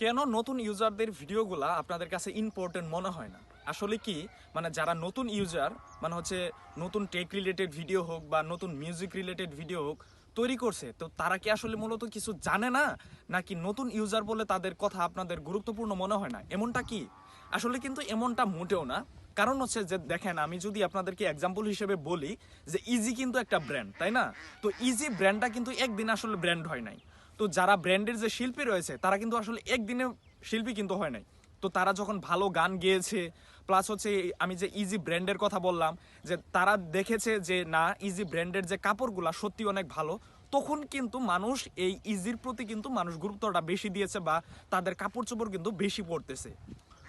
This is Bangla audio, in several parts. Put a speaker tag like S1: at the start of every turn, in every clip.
S1: কেন নতুন ইউজারদের ভিডিওগুলা আপনাদের কাছে ইম্পর্টেন্ট মনে হয় না? আসলে কি মানে যারা নতুন ইউজার মানে হচ্ছে নতুন টেক রিলেটেড ভিডিও হোক বা নতুন মিউজিক রিলেটেড ভিডিও হোক তৈরি করছে, তো তারা কি আসলে মূলত কিছু জানে না? নাকি নতুন ইউজার বলে তাদের কথা আপনাদের গুরুত্বপূর্ণ মনে হয় না? এমনটা কি? আসলে কিন্তু এমনটা মোটেও না। কারণ হচ্ছে যে দেখেন, আমি যদি আপনাদেরকে এক্সাম্পল হিসেবে বলি যে ইজি কিন্তু একটা ব্র্যান্ড তাই না? তো ইজি ব্র্যান্ডটা কিন্তু একদিন আসলে ব্র্যান্ড হয় নাই। তো যারা ব্র্যান্ডের যে শিল্পী রয়েছে, তারা কিন্তু আসলে একদিনে শিল্পী কিন্তু হয় নাই। তো তারা যখন ভালো গান গেয়েছে প্লাস হচ্ছে আমি যে ইজি ব্র্যান্ডের কথা বললাম, যে তারা দেখেছে যে না ইজি ব্র্যান্ডের যে কাপড়গুলা সত্যি অনেক ভালো, তখন কিন্তু মানুষ এই ইজির প্রতি কিন্তু মানুষ গুরুত্বটা বেশি দিয়েছে বা তাদের কাপড় চোপড় কিন্তু বেশি পড়তেছে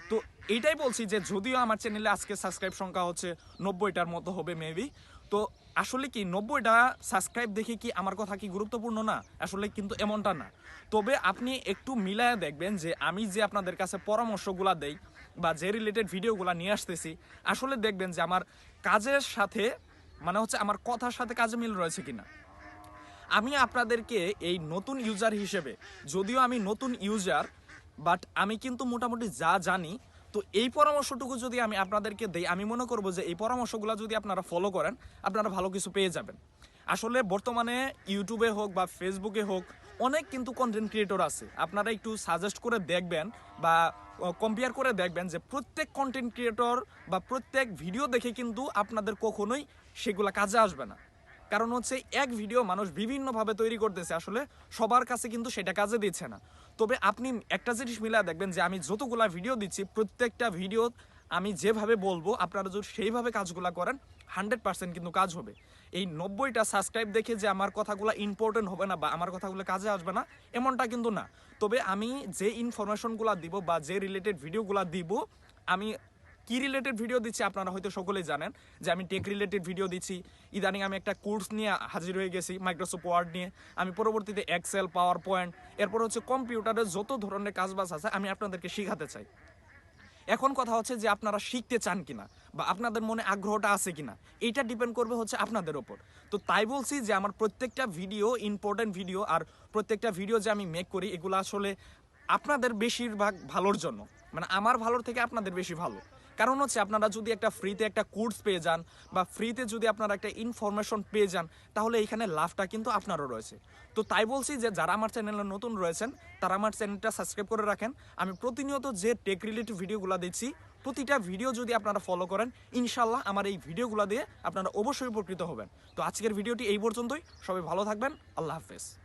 S1: তো এটাই বলছি যে যদিও আমার চ্যানেলে আজকে সাবস্ক্রাইব সংখ্যা হচ্ছে নব্বইটার মতো হবে মেবি তো আসলে কি নব্বইটা সাবস্ক্রাইব দেখে কি আমার কথা কি গুরুত্বপূর্ণ না? আসলে কিন্তু এমনটা না। তবে আপনি একটু মিলায় দেখবেন যে আমি যে আপনাদের কাছে পরামর্শগুলা দেই বা যে রিলেটেড ভিডিওগুলা নিয়ে আসতেছি, আসলে দেখবেন যে আমার কাজের সাথে মানে হচ্ছে আমার কথার সাথে কাজে মিল রয়েছে কিনা। আমি আপনাদেরকে এই নতুন ইউজার হিসেবে, যদিও আমি নতুন ইউজার বাট আমি কিন্তু মোটামুটি যা জানি তো এই পরামর্শটুকু যদি আমি আপনাদেরকে দেই, আমি মনে করব যে এই পরামর্শগুলো যদি আপনারা ফলো করেন, আপনারা ভালো কিছু পেয়ে যাবেন। আসলে বর্তমানে ইউটিউবে হোক বা ফেসবুকে হোক, অনেক কিন্তু কন্টেন্ট ক্রিয়েটর আছে। আপনারা একটু সাজেস্ট করে দেখবেন বা কম্পেয়ার করে দেখবেন যে প্রত্যেক কন্টেন্ট ক্রিয়েটর বা প্রত্যেক ভিডিও দেখে কিন্তু আপনাদের কখনোই সেগুলা কাজে আসবে না। কারণ হচ্ছে এক ভিডিও মানুষ বিভিন্নভাবে তৈরি করতেছে, আসলে সবার কাছে কিন্তু সেটা কাজে দিচ্ছে না। তবে আপনি একটা জিনিস মিলায় দেখবেন যে আমি যতগুলা ভিডিও দিচ্ছি, প্রত্যেকটা ভিডিও আমি যেভাবে বলব, আপনারা যদি সেইভাবে কাজগুলো করেন হান্ড্রেড পার্সেন্ট কিন্তু কাজ হবে। এই নব্বইটা সাবস্ক্রাইব দেখে যে আমার কথাগুলো ইম্পর্টেন্ট হবে না বা আমার কথাগুলো কাজে আসবে না, এমনটা কিন্তু না। তবে আমি যে ইনফরমেশনগুলো দিব বা যে রিলেটেড ভিডিওগুলো দিব, আমি কি রিলেটেড ভিডিও দিচ্ছি আপনারা হয়তো সকলেই জানেন, যে আমি টেক রিলেটেড ভিডিও দিচ্ছি। ইদানিং আমি একটা কোর্স নিয়ে হাজির হয়ে গেছি মাইক্রোসফট ওয়ার্ড নিয়ে। আমি পরবর্তীতে এক্সেল পাওয়ার পয়েন্ট এরপর হচ্ছে কম্পিউটারের যত ধরনের কাজবাজ আছে, আমি আপনাদেরকে শেখাতে চাই। এখন কথা হচ্ছে যে আপনারা শিখতে চান কিনা, বা আপনাদের মনে আগ্রহটা আছে কিনা, এইটা ডিপেন্ড করবে হচ্ছে আপনাদের ওপর। তো তাই বলছি যে আমার প্রত্যেকটা ভিডিও ইম্পর্টেন্ট ভিডিও আর প্রত্যেকটা ভিডিও যে আমি মেক করি, এগুলো আসলে আপনাদের বেশিরভাগ ভালোর জন্য। মানে আমার ভালোর থেকে আপনাদের বেশি ভালো। কারণ হচ্ছে আপনারা যদি একটা ফ্রিতে একটা কোর্স পেয়ে যান বা ফ্রিতে যদি আপনারা একটা ইনফরমেশন পেয়ে যান, তাহলে এখানে লাভটা কিন্তু আপনারও রয়েছে। তো তাই বলছি যে যারা আমার চ্যানেলে নতুন রয়েছেন, তারা আমার চ্যানেলটা সাবস্ক্রাইব করে রাখেন। আমি প্রতিনিয়ত যে টেক রিলেটেড ভিডিওগুলো দিচ্ছি প্রতিটা ভিডিও যদি আপনারা ফলো করেন ইনশাল্লাহ আমার এই ভিডিওগুলো দিয়ে আপনারা অবশ্যই উপকৃত হবেন। তো আজকের ভিডিওটি এই পর্যন্তই। সবাই ভালো থাকবেন। আল্লাহ হাফেজ।